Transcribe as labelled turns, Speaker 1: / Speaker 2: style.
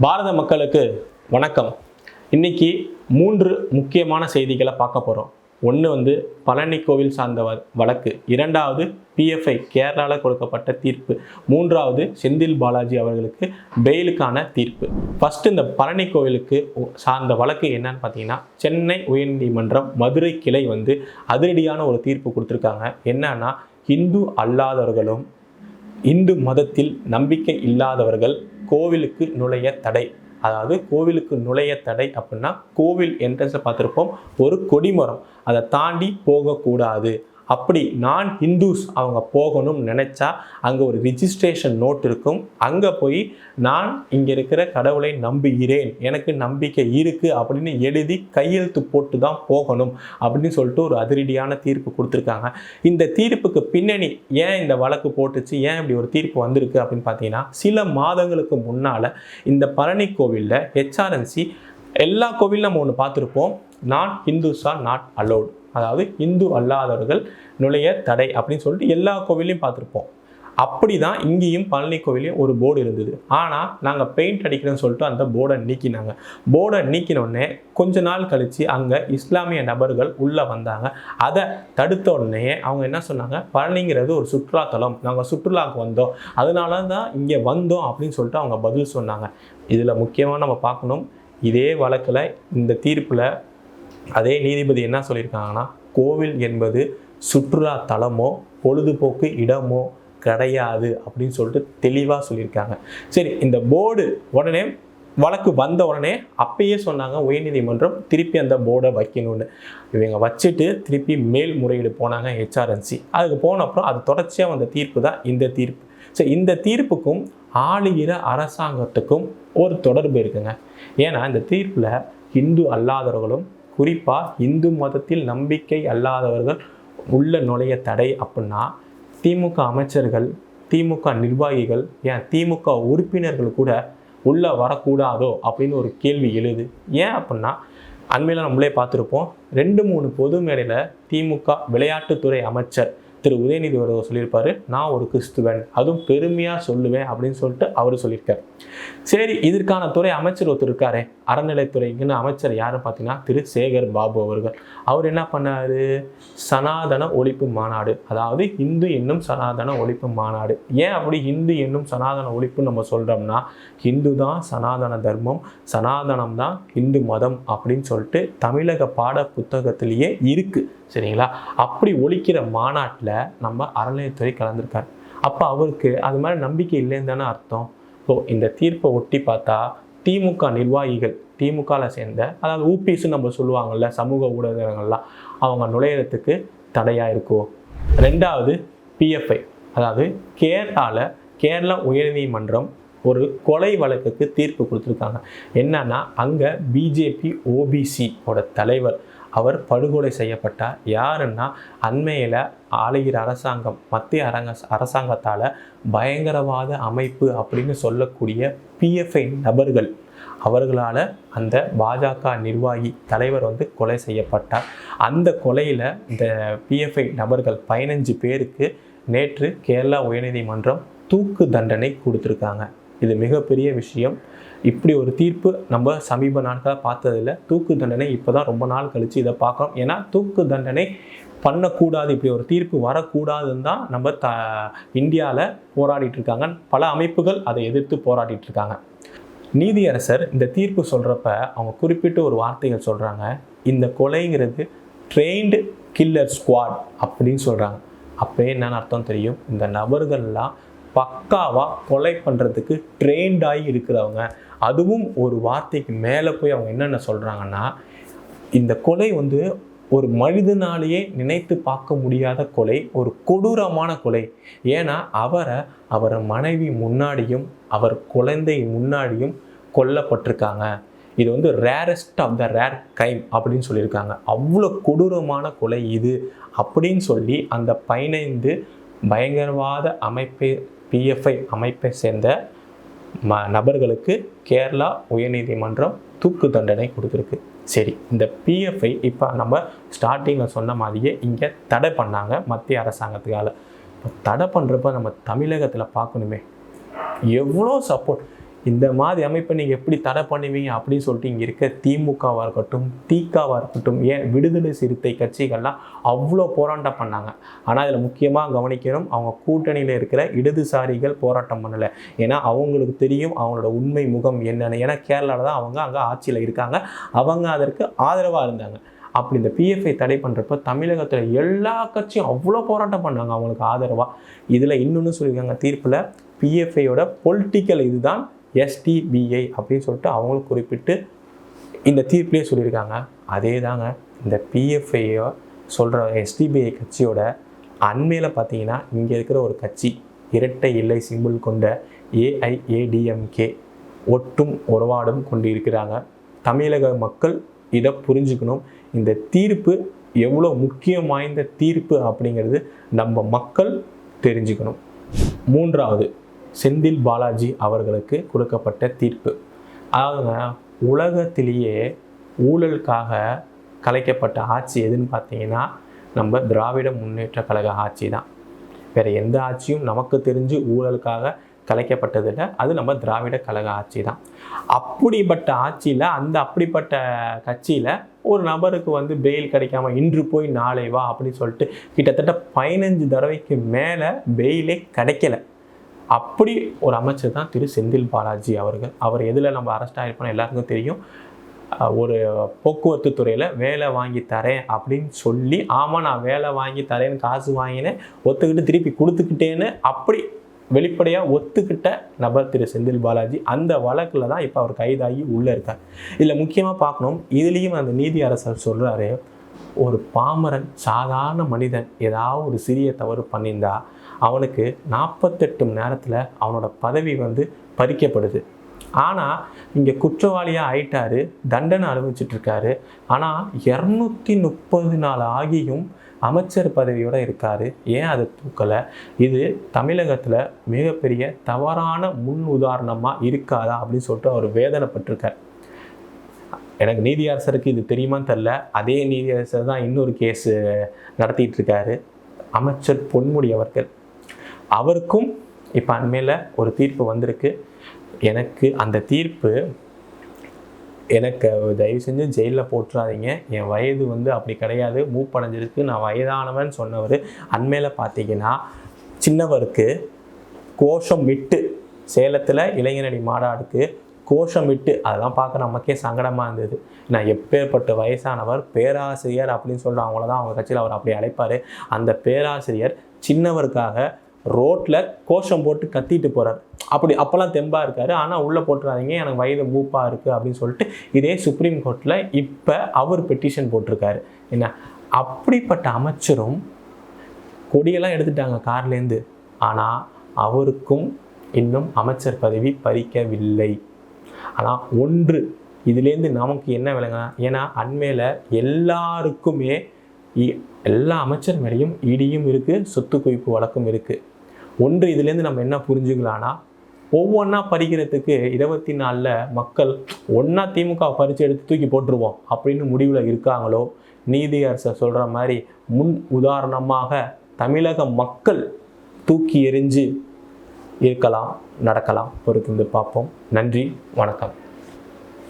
Speaker 1: பாரத மக்களுக்கு வணக்கம். இன்னைக்கு மூன்று முக்கியமான செய்திகளை பார்க்க போகிறோம் ஒன்று வந்து பழனி கோவில் சார்ந்த வ- வழக்கு. இரண்டாவது பிஎஃப்ஐ கேரளாவில் கொடுக்கப்பட்ட தீர்ப்பு. மூன்றாவது செந்தில் பாலாஜி அவர்களுக்கு பெயிலுக்கான தீர்ப்பு. ஃபர்ஸ்ட் இந்த பழனி கோவிலுக்கு சார்ந்த வழக்கு என்னன்னு பார்த்தீங்கன்னா சென்னை உயர்நீதிமன்றம் மதுரை கிளை வந்து அதிரடியான ஒரு தீர்ப்பு கொடுத்துருக்காங்க. என்னன்னா இந்து அல்லாதவர்களும் இந்து மதத்தில் நம்பிக்கை இல்லாதவர்கள் கோவிலுக்கு நுழைய தடை. அதாவது கோவிலுக்கு நுழைய தடை அப்படின்னா கோவில் என்ட்ரன்ஸை பார்த்துருப்போம். ஒரு கொடிமரம் அதை தாண்டி போகக்கூடாது. அப்படி நான் ஹிந்துஸ் அவங்க போகணும்னு நினச்சா அங்கே ஒரு ரிஜிஸ்ட்ரேஷன் நோட் இருக்கும். அங்கே போய் நான் இங்கே இருக்கிற கடவுளை நம்புகிறேன். எனக்கு நம்பிக்கை இருக்குது அப்படின்னு எழுதி கையெழுத்து போட்டு தான் போகணும் அப்படின்னு சொல்லிட்டு ஒரு அதிரடியான தீர்ப்பு கொடுத்துருக்காங்க. இந்த தீர்ப்புக்கு பின்னணி ஏன் இந்த வழக்கு போட்டுச்சு? ஏன் இப்படி ஒரு தீர்ப்பு வந்திருக்கு அப்படின்னு பார்த்தீங்கன்னா சில மாதங்களுக்கு முன்னால் இந்த பழனி கோவிலில் ஹெச்ஆர்என்சி எல்லா கோவிலும் நம்ம ஒன்று பார்த்துருப்போம். நான் ஹிந்துஸ் ஆர் நாட் அலோட் அதாவது இந்து அல்லாதவர்கள் நுழைய தடை அப்படின்னு சொல்லிட்டு எல்லா கோவிலையும் பார்த்துருப்போம். அப்படி தான் இங்கேயும் பழனி கோவிலையும் ஒரு போர்டு இருந்தது. ஆனால் நாங்கள் பெயிண்ட் அடிக்கிறோன்னு சொல்லிட்டு அந்த போர்டை நீக்கினாங்க. போர்டை நீக்கினோடனே கொஞ்ச நாள் கழித்து அங்கே இஸ்லாமிய நபர்கள் உள்ளே வந்தாங்க. அதை தடுத்த உடனே அவங்க என்ன சொன்னாங்க? பழனிங்கிறது ஒரு சுற்றுலாத்தலம். நாங்கள் சுற்றுலாவுக்கு வந்தோம். அதனால தான் இங்கே வந்தோம் அப்படின்னு சொல்லிட்டு அவங்க பதில் சொன்னாங்க. இதில் முக்கியமாக நம்ம பார்க்கணும். இதே வழக்கில் இந்த தீர்ப்பில் அதே நீதிபதி என்ன சொல்லியிருக்காங்கன்னா கோவில் என்பது சுற்றுலா தலமோ பொழுதுபோக்கு இடமோ கிடையாது அப்படின்னு சொல்லிட்டு தெளிவாக சொல்லியிருக்காங்க. சரி இந்த போர்டு உடனே வழக்கு வந்த உடனே அப்பயே சொன்னாங்க உயர்நீதிமன்றம் திருப்பி அந்த போர்டை வைக்கணும்னு. இவங்க வச்சுட்டு திருப்பி மேல்முறையீடு போனாங்க ஹெச்ஆர்என்சி அதுக்கு போன அப்புறம் அது தொடர்ச்சியாக வந்த தீர்ப்பு தான் இந்த தீர்ப்பு. சரி இந்த தீர்ப்புக்கும் ஆளுகிற அரசாங்கத்துக்கும் ஒரு தொடர்பு இருக்குங்க. ஏன்னா இந்த தீர்ப்பில் இந்து அல்லாதவர்களும் குறிப்பாக இந்து மதத்தில் நம்பிக்கை அல்லாதவர்கள் உள்ள நுழைய தடை அப்படின்னா திமுக அமைச்சர்கள் திமுக நிர்வாகிகள் ஏன் திமுக உறுப்பினர்கள் கூட உள்ளே வரக்கூடாதோ அப்படின்னு ஒரு கேள்வி எழுது. ஏன் அப்படின்னா அண்மையில் நம்மளே பார்த்துருப்போம் ரெண்டு மூணு பொது மேடையில் திமுக விளையாட்டுத்துறை அமைச்சர் திரு உதயநிதி அவர்கள் சொல்லியிருப்பாரு நான் ஒரு கிறிஸ்துவன் அதுவும் பெருமையாக சொல்லுவேன் அப்படின்னு சொல்லிட்டு அவர் சொல்லியிருக்கார். சரி இதற்கான துறை அமைச்சர் ஒருத்தர் இருக்காரே அறநிலைத்துறைக்குன்னு அமைச்சர் யாருன்னு பார்த்தீங்கன்னா திரு சேகர் பாபு அவர்கள். அவர் என்ன பண்ணார்? சனாதன ஒழிப்பு மாநாடு அதாவது இந்து என்னும் சனாதன ஒழிப்பு மாநாடு. ஏன் அப்படி இந்து என்னும் சனாதன ஒழிப்பு நம்ம சொல்கிறோம்னா ஹிந்து தான் சனாதன தர்மம் சனாதனம் தான் இந்து மதம் அப்படின்னு சொல்லிட்டு தமிழக பாட புத்தகத்திலேயே இருக்குது சரிங்களா? அப்படி ஒழிக்கிற மாநாட்டில் நம்ம அறநிலையத்துறை கலந்துருக்காரு. அப்போ அவருக்கு அது மாதிரி நம்பிக்கை இல்லைன்னு தானே அர்த்தம். ஸோ இந்த தீர்ப்பை ஒட்டி பார்த்தா திமுக நிர்வாகிகள் திமுகவில் சேர்ந்த அதாவது ஊபிஸ்ன்னு நம்ம சொல்லுவாங்கல்ல சமூக ஊடகங்கள்லாம் அவங்க நுழையிறதுக்கு தடையாக இருக்கோ? ரெண்டாவது பிஎஃப்ஐ அதாவது கேரளாவில் கேரளா உயர்நீதிமன்றம் ஒரு கொலை வழக்குக்கு தீர்ப்பு கொடுத்துருக்காங்க. என்னன்னா அங்கே பிஜேபி ஓபிசியோட தலைவர் அவர் படுகொலை செய்யப்பட்டார். யாருன்னா அண்மையில் ஆளுகிற அரசாங்கம் மத்திய அரங்க அரசாங்கத்தால் பயங்கரவாத அமைப்பு அப்படின்னு சொல்லக்கூடிய பிஎஃப்ஐ நபர்கள் அவர்களால் அந்த பாஜக நிர்வாகி தலைவர் வந்து கொலை செய்யப்பட்டார். அந்த கொலையில் இந்த பிஎஃப்ஐ நபர்கள் பதினஞ்சு பேருக்கு நேற்று கேரளா உயர்நீதிமன்றம் தூக்கு தண்டனை கொடுத்துருக்காங்க. இது மிகப்பெரிய விஷயம். இப்படி ஒரு தீர்ப்பு நம்ம சமீப நாட்களாக பார்த்ததில்ல. தூக்கு தண்டனை இப்போ தான் ரொம்ப நாள் கழித்து இதை பார்க்குறோம். ஏன்னா தூக்கு தண்டனை பண்ணக்கூடாது இப்படி ஒரு தீர்ப்பு வரக்கூடாதுன்னு தான் நம்ம த இந்தியாவில் போராடிட்டு இருக்காங்க. பல அமைப்புகள் அதை எதிர்த்து போராடிட்டு இருக்காங்க. நீதியரசர் இந்த தீர்ப்பு சொல்கிறப்ப அவங்க குறிப்பிட்டு ஒரு வார்த்தைகள் சொல்கிறாங்க இந்த கொலைங்கிறது ட்ரெயின்டு கில்லர் ஸ்குவாட் அப்படின்னு சொல்கிறாங்க அப்போ என்னென்னு அர்த்தம் தெரியும்? இந்த நபர்கள்லாம் பக்காவாக கொலை பண்ணுறதுக்கு ட்ரெயின்டாகி இருக்கிறவங்க. அதுவும் ஒரு வார்த்தைக்கு மேலே போய் அவங்க என்னென்ன சொல்கிறாங்கன்னா இந்த கொலை வந்து ஒரு மனிதனாலேயே நினைத்து பார்க்க முடியாத கொலை ஒரு கொடூரமான கொலை. ஏன்னா அவரை அவர் மனைவி முன்னாடியும் அவர் குழந்தை முன்னாடியும் கொல்லப்பட்டிருக்காங்க. இது வந்து rarest of the rare crime அப்படின்னு சொல்லியிருக்காங்க. அவ்வளோ கொடூரமான கொலை இது அப்படின்னு சொல்லி அந்த பதினைந்து பயங்கரவாத அமைப்பை பிஎஃப்ஐ அமைப்பை சேர்ந்த ம நபர்களுக்கு கேரளா உயர்நீதிமன்றம் தூக்கு தண்டனை கொடுத்துருக்கு. சரி இந்த பிஎஃப்ஐ இப்போ நம்ம ஸ்டார்டிங்கில் சொன்ன மாதிரியே இங்கே தடை பண்ணாங்க மத்திய அரசாங்கத்துக்கால. இப்போ தடை பண்ணுறப்ப நம்ம தமிழகத்தில் பார்க்கணுமே. எவ்வளோ சப்போர்ட் இந்த மாதிரி அமைப்பை நீங்கள் எப்படி தடை பண்ணுவீங்க அப்படின்னு சொல்லிட்டு இங்கே இருக்க திமுகவாக இருக்கட்டும் திகாவாக இருக்கட்டும் ஏன் விடுதலை சிறுத்தை கட்சிகள்லாம் அவ்வளோ போராட்டம் பண்ணாங்க. ஆனால் இதில் முக்கியமாக கவனிக்கணும் அவங்க கூட்டணியில் இருக்கிற இடதுசாரிகள் போராட்டம் பண்ணலை. ஏன்னா அவங்களுக்கு தெரியும் அவங்களோட உண்மை முகம் என்னென்னு. ஏன்னா கேரளாவில் தான் அவங்க அங்கே ஆட்சியில் இருக்காங்க. அவங்க அதற்கு ஆதரவாக இருந்தாங்க. அப்படி இந்த பிஎஃப்ஐ தடை பண்ணுறப்ப தமிழகத்தில் எல்லா கட்சியும் அவ்வளோ போராட்டம் பண்ணாங்க அவங்களுக்கு ஆதரவாக இதில் இன்னொன்று சொல்லியிருக்காங்க தீர்ப்பில் பிஎஃப்ஐயோட பொலிட்டிக்கல் இதுதான் எஸ்டிபிஐ அப்படின்னு சொல்லிட்டு அவங்களும் குறிப்பிட்டு இந்த தீர்ப்பிலே சொல்லியிருக்காங்க. அதே தாங்க இந்த பிஎஃப்ஐயோ சொல்கிற எஸ்டிபிஐ கட்சியோட அண்மையில் பார்த்தீங்கன்னா இங்கே இருக்கிற ஒரு கட்சி இரட்டை இல்லை சிம்பிள் கொண்ட ஏஐஏடிஎம்கே ஒட்டும் உறவாடும் கொண்டு இருக்கிறாங்க தமிழக மக்கள் இதை புரிஞ்சுக்கணும். இந்த தீர்ப்பு எவ்வளோ முக்கியம் வாய்ந்த தீர்ப்பு அப்படிங்கிறது நம்ம மக்கள் தெரிஞ்சுக்கணும். மூன்றாவது செந்தில் பாலாஜி அவர்களுக்கு கொடுக்கப்பட்ட தீர்ப்பு. அதாவதுங்க உலகத்திலேயே ஊழலுக்காக கலைக்கப்பட்ட ஆட்சி எதுன்னு பார்த்தீங்கன்னா நம்ம திராவிட முன்னேற்ற கழக ஆட்சி தான். வேறு எந்த ஆட்சியும் நமக்கு தெரிஞ்சு ஊழலுக்காக கலைக்கப்பட்டதில்லை அது நம்ம திராவிட கழக ஆட்சி தான். அப்படிப்பட்ட ஆட்சியில் அந்த அப்படிப்பட்ட கட்சியில் ஒரு நபருக்கு வந்து பெயில் கிடைக்காம இன்று போய் நாளை வா அப்படின்னு சொல்லிட்டு கிட்டத்தட்ட பதினஞ்சு தடவைக்கு மேலே பெயிலே கிடைக்கல. அப்படி ஒரு அமைச்சர் தான் திரு செந்தில் பாலாஜி அவர்கள். அவர் எதில் நம்ம அரெஸ்ட் ஆகிருப்போம் எல்லாருக்கும் தெரியும். ஒரு போக்குவரத்து துறையில் வேலை வாங்கி தரேன் அப்படின்னு சொல்லி ஆமாம் நான் வேலை வாங்கி தரேன்னு காசு வாங்கினேன் ஒத்துக்கிட்டு திருப்பி கொடுத்துக்கிட்டேன்னு அப்படி வெளிப்படையாக ஒத்துக்கிட்ட நபர் திரு செந்தில் பாலாஜி அந்த வழக்கில் தான் இப்போ அவர் கைதாகி உள்ளே இருக்கார். இதில் முக்கியமாக பார்க்கணும் இதுலேயும் அந்த நீதி அரசர் சொல்கிறாரு ஒரு பாமரன் சாதாரண மனிதன் ஏதாவது ஒரு சிறிய தவறு பண்ணியிருந்தா அவனுக்கு நாற்பத்தெட்டு மணி நேரத்தில் அவனோட பதவி வந்து பறிக்கப்படுது. ஆனால் இங்கே குற்றவாளியாக ஆயிட்டாரு தண்டனை அனுபவிச்சிட்ருக்காரு. ஆனால் இரநூத்தி முப்பது நாள் ஆகியும் அமைச்சர் பதவியோடு இருக்கார். ஏன் அதை தூக்கலை? இது தமிழகத்தில் மிகப்பெரிய தவறான முன் உதாரணமாக இருக்காதா அப்படின்னு சொல்லிட்டு அவர் வேதனைப்பட்டிருக்கார். எனக்கு நீதியரசருக்கு இது தெரியுமான்னு தெரில அதே நீதியரசர் தான் இன்னொரு கேஸு நடத்திட்டு இருக்காரு. அமைச்சர் பொன்முடி அவர்கள். அவருக்கும் இப்போ அண்மையில் ஒரு தீர்ப்பு வந்திருக்கு. எனக்கு அந்த தீர்ப்பு எனக்கு தயவு செஞ்சு ஜெயிலில் போட்டுறாதீங்க என் வயது வந்து அப்படி கிடையாது. மூப்படைஞ்சிருக்கு. நான் வயதானவன் சொன்னவர். அண்மையில் பார்த்தீங்கன்னா சின்னவருக்கு கோஷம் விட்டு சேலத்தில் இளைஞரணி மாநாடுக்கு கோஷம் விட்டு அதெல்லாம் பார்க்க நமக்கே சங்கடமாக இருந்தது. நான் எப்பேற்பட்ட வயசானவர் பேராசிரியர் அப்படின்னு சொல்லிட்டு அவங்கள தான் அவங்க கட்சியில் அவர் அப்படி அழைப்பார். அந்த பேராசிரியர் சின்னவருக்காக ரோட்டில் கோஷம் போட்டு கத்திட்டு போகிறார் அப்படி அப்போல்லாம் தெம்பாக இருக்கார். ஆனால் உள்ளே போட்டுறாதீங்க எனக்கு வயது மூப்பாக இருக்குது அப்படின்னு சொல்லிட்டு இதே சுப்ரீம் கோர்ட்டில் இப்போ அவர் பெட்டிஷன் போட்டிருக்காரு. என்ன? அப்படிப்பட்ட அமைச்சரும் கொடியெல்லாம் எடுத்துட்டாங்க கார்லேருந்து ஆனால் அவருக்கும் இன்னும் அமைச்சர் பதவி பறிக்கவில்லை. ஆனால் ஒன்று இதுலேருந்து நமக்கு என்ன விளங்க ஏன்னா அண்மையில் எல்லாருக்குமே இ- எல்லா அமைச்சர் மேலேயும் இடியும் இருக்குது சொத்து குவிப்பு வழக்கும் இருக்குது ஒன்று இதுலேருந்து நம்ம என்ன புரிஞ்சுக்கலாம்னா ஒவ்வொன்றா பறிக்கிறதுக்கு இருபத்தி நாலில் மக்கள் ஒன்றா திமுக பறித்து எடுத்து தூக்கி போட்டுருவோம் அப்படின்னு முடிவில் இருக்காங்களோ நீதி அரசர் சொல்கிற மாதிரி முன் உதாரணமாக தமிழக மக்கள் தூக்கி எறிஞ்சு இருக்கலாம் நடக்கலாம். பொறுத்திருந்து பார்ப்போம். நன்றி வணக்கம்.